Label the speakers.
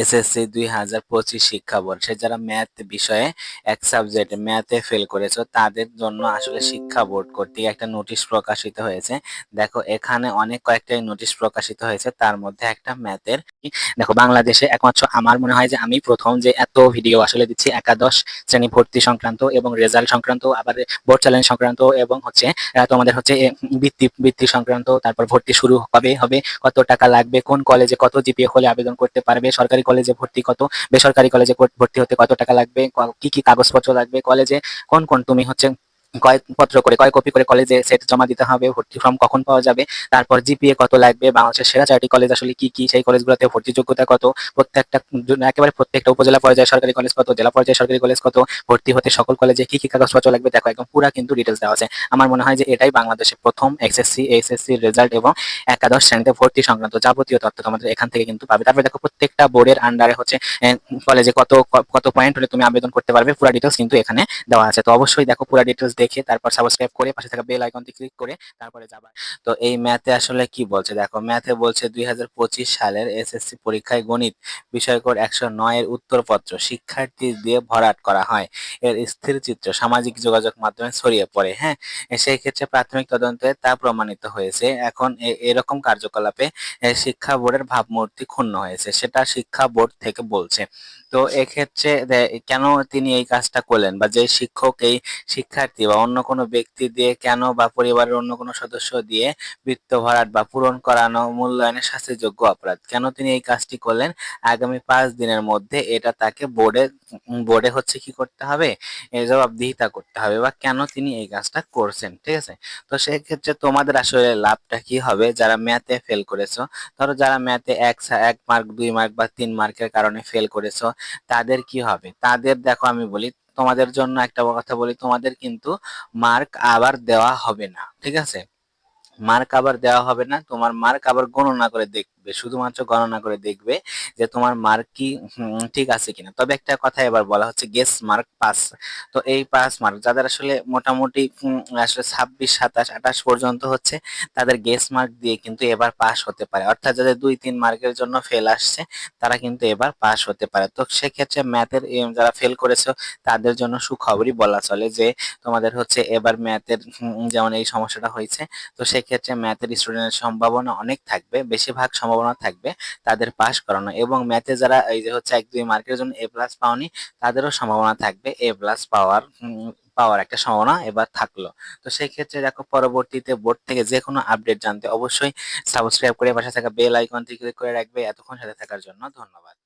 Speaker 1: SSC দুই হাজার পঁচিশ শিক্ষাবর্ষে যারা ম্যাথ বিষয়ে এক সাবজেক্ট ম্যাথে ফেল করেছ, তাদের জন্য আসলে শিক্ষা বোর্ড কর্তৃক একটা নোটিশ প্রকাশিত হয়েছে। দেখো, এখানে অনেক কয়েকটা নোটিশ প্রকাশিত হয়েছে। তার মধ্যে একটা ম্যাথের দেখো, বাংলাদেশে একমাত্র আমার মনে হয় যে আমি প্রথম যে এত ভিডিও আসলে দিচ্ছি, একাদশ শ্রেণি ভর্তি সংক্রান্ত এবং রেজাল্ট সংক্রান্ত, আবার বোর্ড চ্যালেঞ্জ সংক্রান্ত এবং হচ্ছে তোমাদের হচ্ছে বৃত্তি বৃত্তি সংক্রান্ত, তারপর ভর্তি শুরু কবে হবে, কত টাকা লাগবে, কোন কলেজে কত জিপিএ হলে আবেদন করতে পারবে সরকারি কলেজে ভর্তি কত, বেসরকারি কলেজে ভর্তি হতে কত টাকা লাগবে, কি কি কাগজপত্র লাগবে কলেজে কোন কোন, তুমি হচ্ছে কয় পত্র করে কয় কপি করে কলেজে সেট জমা দিতে হবে, ভর্তি ফর্ম কখন পাওয়া যাবে, তারপর জিপিএ কত লাগবে, বাংলাদেশের সেরা চারটি কলেজ আসলে কি কি, সেই কলেজগুলোতে ভর্তি যোগ্যতা কত, প্রত্যেকটা একেবারে প্রত্যেকটা উপজেলা পর্যায়ে সরকারি কলেজ কত, জেলা পর্যায়ে সরকারি কলেজ কত, ভর্তি হতে সকল কলেজে কি কি কাগজপত্র লাগবে, দেখো একদম পুরা কিন্তু ডিটেলস দেওয়া আছে। আমার মনে হয় যে এটাই বাংলাদেশের প্রথম এসএসসি এসএসসি রেজাল্ট এবং একাদশ শ্রেণীতে ভর্তি সংক্রান্ত যাবতীয় তথ্য তোমাদের এখান থেকে কিন্তু পাবে। তারপরে দেখো প্রত্যেকটা বোর্ডের আন্ডারে হচ্ছে কলেজে কত কত পয়েন্ট হলে তুমি আবেদন করতে পারবে, পুরো ডিটেলস কিন্তু এখানে দেওয়া আছে। তো অবশ্যই দেখো পুরো ডিটেলস দেখে, তারপর সাবস্ক্রাইব করে পাশে থাকা বেল আইকনটি ক্লিক করে তারপরে যাবা। তো এই ম্যাথে আসলে কি বলছে? দেখো ম্যাথে বলছে দুই সালের এসএসসি পরীক্ষায় গণিত, বিষয়কর একশো নয়ের উত্তরপত্র শিক্ষার্থী দিয়ে ভরাট করা হয়। এর স্থির চিত্র, সামাজিক যোগাযোগ মাধ্যমে ছড়িয়ে পড়ে হ্যাঁ? সেই ক্ষেত্রে প্রাথমিক তদন্তে তা প্রমাণিত হয়েছে। এখন এরকম কার্যকলাপে শিক্ষা বোর্ডের ভাবমূর্তি ক্ষুণ্ণ হয়েছে, সেটা শিক্ষা বোর্ড থেকে বলছে। তো এক্ষেত্রে কেন তিনি এই কাজটা করলেন বা যে শিক্ষক এই শিক্ষার্থী বা অন্য কোনো ব্যক্তি দিয়ে কেন বা পরিবারের অন্য কোনো সদস্য দিয়ে বৃত্ত ভরাট বা পূরণ করানো মূল্যায়নের শাস্তিযোগ্য অপরাধ? কেন তিনি এই কাজটি করলেন? আগামী পাঁচ দিনের মধ্যে এটা তাকে বোর্ডে বোর্ডে হচ্ছে কি করতে হবে? জবাবদিহিতা করতে হবে বা কেন তিনি এই কাজটা করছেন? ঠিক আছে? তো সেক্ষেত্রে তোমাদের আসলে লাভটা কি হবে? যারা ম্যাথে ফেল করেছ, ধরো যারা ম্যাথে এক এক মার্ক দুই মার্ক বা তিন মার্কের কারণে ফেল করেছ, তাদের কি হবে? তাদের, দেখো আমি বলি তোমাদের জন্য একটা কথা বলি, তোমাদের কিন্তু মার্ক আবার দেওয়া হবে না, ঠিক আছে? মার্ক আবার দেওয়া হবে না, তোমার মার্ক আবার গণনা করে দেখবে শুধুমাত্র গণনা করে দেখবে যে তোমার মার্ক কি ঠিক আছে কিনা। তবে একটা কথা এবার বলা হচ্ছে গেস মার্ক পাস তো এই পাস মার্ক যাদের আসলে মোটামুটি আসলে ছাব্বিশ, সাতাশ, আঠাশ পর্যন্ত হচ্ছে, তাদের গেস মার্ক দিয়ে কিন্তু এবার পাস হতে পারে। অর্থাৎ যাদের দুই, তিন মার্কের জন্য ফেল আসছে, তারা কিন্তু এবার পাস হতে পারে। তো সেক্ষেত্রে ম্যাথের যারা ফেল করেছ, তাদের জন্য সুখবরই বলা চলে যে তোমাদের হচ্ছে এবার ম্যাথের যেমন এই সমস্যাটা হয়েছে, তো সেক্ষেত্রে ম্যাথের স্টুডেন্টের সম্ভাবনা অনেক থাকবে। বেশিরভাগ সম্ভাবনা থাকবে তাদের পাস করানো এবং ম্যাথে যারা এই যে হচ্ছে এক দুই মার্কের জন্য এ প্লাস পাওনি, তাদেরও সম্ভাবনা থাকবে এ প্লাস পাওয়ার পাওয়ার একটা সম্ভাবনা এবার থাকল। তো সেই ক্ষেত্রে দেখো পরবর্তীতে বোর্ড থেকে যে কোনো আপডেট জানতে অবশ্যই সাবস্ক্রাইব করে পাশে থাকা বেল আইকনটি ক্লিক করে রাখবে। এতক্ষণ সাথে থাকার জন্য ধন্যবাদ।